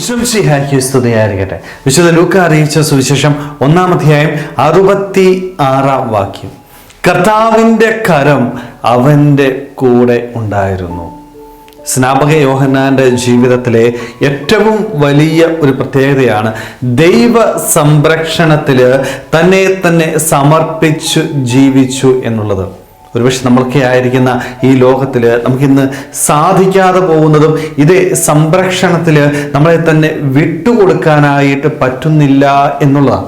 വിശ്വംസിഹായ്ക്ക് സ്തുതിയായിരിക്കട്ടെ വിശുദ്ധ ലൂക്ക അറിയിച്ച സുവിശേഷം ഒന്നാം അധ്യായം അറുപത്തി ആറാം വാക്യം. കർത്താവിന്റെ കരം അവന്റെ കൂടെ ഉണ്ടായിരുന്നു. സ്നാപക യോഹന്നാന്റെ ജീവിതത്തിലെ ഏറ്റവും വലിയ ഒരു പ്രത്യേകതയാണ് ദൈവ സംരക്ഷണത്തിൽ തന്നെ തന്നെ സമർപ്പിച്ചു ജീവിച്ചു എന്നുള്ളത്. ഒരുപക്ഷെ നമ്മളൊക്കെ ആയിരിക്കുന്ന ഈ ലോകത്തിൽ നമുക്കിന്ന് സാധിക്കാതെ പോകുന്നതും ഇതേ സംരക്ഷണത്തിൽ നമ്മളെ തന്നെ വിട്ടുകൊടുക്കാനായിട്ട് പറ്റുന്നില്ല എന്നുള്ളതാണ്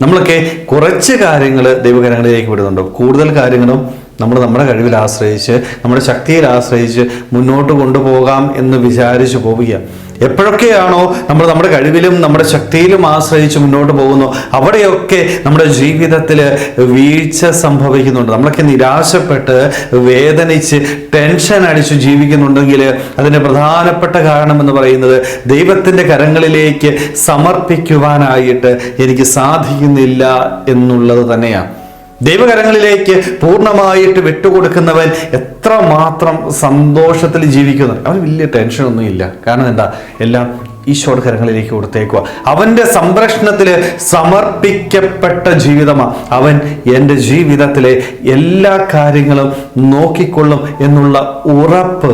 നമ്മളൊക്കെ കുറച്ച് കാര്യങ്ങൾ ദൈവകരങ്ങളിലേക്ക് വിടുന്നുണ്ട്. കൂടുതൽ കാര്യങ്ങളും നമ്മൾ നമ്മുടെ കഴിവിൽ ആശ്രയിച്ച് നമ്മുടെ ശക്തിയിൽ ആശ്രയിച്ച് മുന്നോട്ട് കൊണ്ടുപോകാം എന്ന് വിചാരിച്ചു പോവുക എപ്പോഴൊക്കെയാണോ നമ്മൾ നമ്മുടെ കഴിവിലും നമ്മുടെ ശക്തിയിലും ആശ്രയിച്ച് മുന്നോട്ട് പോകുന്നു അവിടെയൊക്കെ നമ്മുടെ ജീവിതത്തിൽ വീഴ്ച സംഭവിക്കുന്നുണ്ട്. നമ്മളൊക്കെ നിരാശപ്പെട്ട് വേദനിച്ച് ടെൻഷൻ അടിച്ച് ജീവിക്കുന്നുണ്ടെങ്കിൽ അതിന്റെ പ്രധാനപ്പെട്ട കാരണം എന്ന് പറയുന്നത് ദൈവത്തിന്റെ കരങ്ങളിലേക്ക് സമർപ്പിക്കുവാനായിട്ട് എനിക്ക് സാധിക്കുന്നില്ല എന്നുള്ളത് തന്നെയാണ്. ദൈവകരങ്ങളിലേക്ക് പൂർണമായിട്ട് വിട്ടുകൊടുക്കുന്നവൻ എത്രമാത്രം സന്തോഷത്തിൽ ജീവിക്കുന്നു അവന് വലിയ ടെൻഷനൊന്നും ഇല്ല കാരണം എന്താ? എല്ലാം ഈശോയുടെ കരങ്ങളിലേക്ക് കൊടുത്തേക്കുക അവന്റെ സംരക്ഷണത്തിൽ സമർപ്പിക്കപ്പെട്ട ജീവിതമാണ് അവൻ എന്റെ ജീവിതത്തിലെ എല്ലാ കാര്യങ്ങളും നോക്കിക്കൊള്ളും എന്നുള്ള ഉറപ്പ്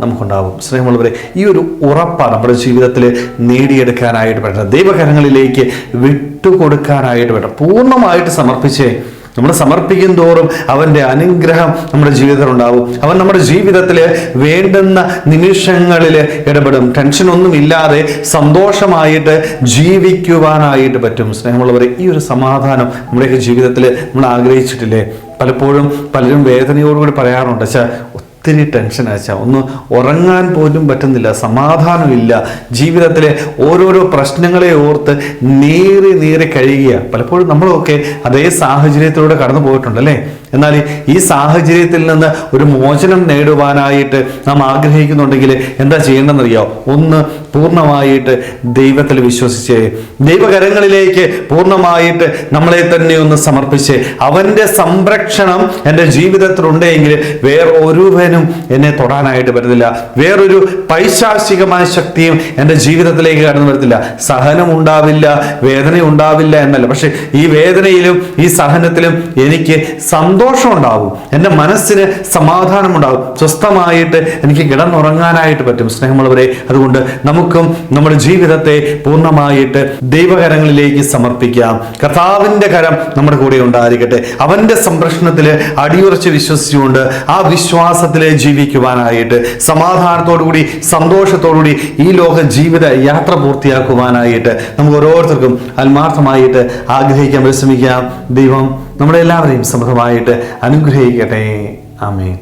നമുക്കുണ്ടാവും. സ്നേഹമുള്ളവരെ ഈ ഒരു ഉറപ്പാണ് നമ്മുടെ ജീവിതത്തിൽ നേടിയെടുക്കാനായിട്ട് പറ്റുന്നത് ദൈവകരങ്ങളിലേക്ക് വിട്ടുകൊടുക്കാനായിട്ട് വേണ്ട പൂർണമായിട്ട് സമർപ്പിച്ചേ നമ്മൾ സമർപ്പിക്കും തോറും അവന്റെ അനുഗ്രഹം നമ്മുടെ ജീവിതത്തിൽ ഉണ്ടാവും. അവൻ നമ്മുടെ ജീവിതത്തിൽ വേണ്ടുന്ന നിമിഷങ്ങളിൽ ഇടപെടും. ടെൻഷനൊന്നും ഇല്ലാതെ സന്തോഷമായിട്ട് ജീവിക്കുവാനായിട്ട് പറ്റും. സ്നേഹമുള്ളവരെ ഈ ഒരു സമാധാനം നമ്മുടെയൊക്കെ ജീവിതത്തിൽ നമ്മൾ ആഗ്രഹിച്ചിട്ടില്ലേ? പലപ്പോഴും പലരും വേദനയോടുകൂടി പറയാറുണ്ട്. പക്ഷേ ഒത്തിരി ടെൻഷൻ അയച്ചാൽ ഒന്ന് ഉറങ്ങാൻ പോലും പറ്റുന്നില്ല സമാധാനമില്ല. ജീവിതത്തിലെ ഓരോരോ പ്രശ്നങ്ങളെ ഓർത്ത് നീറി നീറി കഴിയുക പലപ്പോഴും നമ്മളൊക്കെ അതേ സാഹചര്യത്തിലൂടെ കടന്നു പോയിട്ടുണ്ട് അല്ലേ? എന്നാൽ ഈ സാഹചര്യത്തിൽ നിന്ന് ഒരു മോചനം നേടുവാനായിട്ട് നാം ആഗ്രഹിക്കുന്നുണ്ടെങ്കിൽ എന്താ ചെയ്യേണ്ടതെന്നറിയോ? ഒന്ന് പൂർണമായിട്ട് ദൈവത്തിൽ വിശ്വസിച്ച് ദൈവകരങ്ങളിലേക്ക് പൂർണമായിട്ട് നമ്മളെ തന്നെ ഒന്ന് സമർപ്പിച്ച് അവന്റെ സംരക്ഷണം എന്റെ ജീവിതത്തിലുണ്ടെങ്കിൽ വേറെ ഒരുവനും എന്നെ തൊടാനായിട്ട് വരുന്നില്ല വേറൊരു പൈശാചികമായ ശക്തിയും എന്റെ ജീവിതത്തിലേക്ക് കടന്നു വരത്തില്ല. സഹനം ഉണ്ടാവില്ല വേദന ഉണ്ടാവില്ല എന്നല്ല. പക്ഷെ ഈ വേദനയിലും ഈ സഹനത്തിലും എനിക്ക് സന്തോഷം ഉണ്ടാവും എന്റെ മനസ്സിന് സമാധാനം ഉണ്ടാവും സ്വസ്ഥമായിട്ട് എനിക്ക് കിടന്നുറങ്ങാനായിട്ട് പറ്റും സ്നേഹമുള്ളവരെ. അതുകൊണ്ട് നമുക്കും നമ്മുടെ ജീവിതത്തെ പൂർണമായിട്ട് ദൈവകരങ്ങളിലേക്ക് സമർപ്പിക്കാം. കർത്താവിന്റെ കരം നമ്മുടെ കൂടെ ഉണ്ടായിരിക്കട്ടെ. അവന്റെ സംരക്ഷണത്തിൽ അടിയുറച്ച് വിശ്വസിച്ചുകൊണ്ട് ആ വിശ്വാസത്തിൽ ജീവിക്കുവാനായിട്ട് സമാധാനത്തോടുകൂടി സന്തോഷത്തോടുകൂടി ഈ ലോക ജീവിത യാത്ര പൂർത്തിയാക്കുവാനായിട്ട് നമുക്ക് ഓരോരുത്തർക്കും ആത്മാർത്ഥമായിട്ട് ആഗ്രഹിക്കാൻ പരിശ്രമിക്കാം. ദൈവം നമ്മളെല്ലാവരെയും സമൃദ്ധമായിട്ട് അനുഗ്രഹിക്കട്ടെ. ആമേൻ.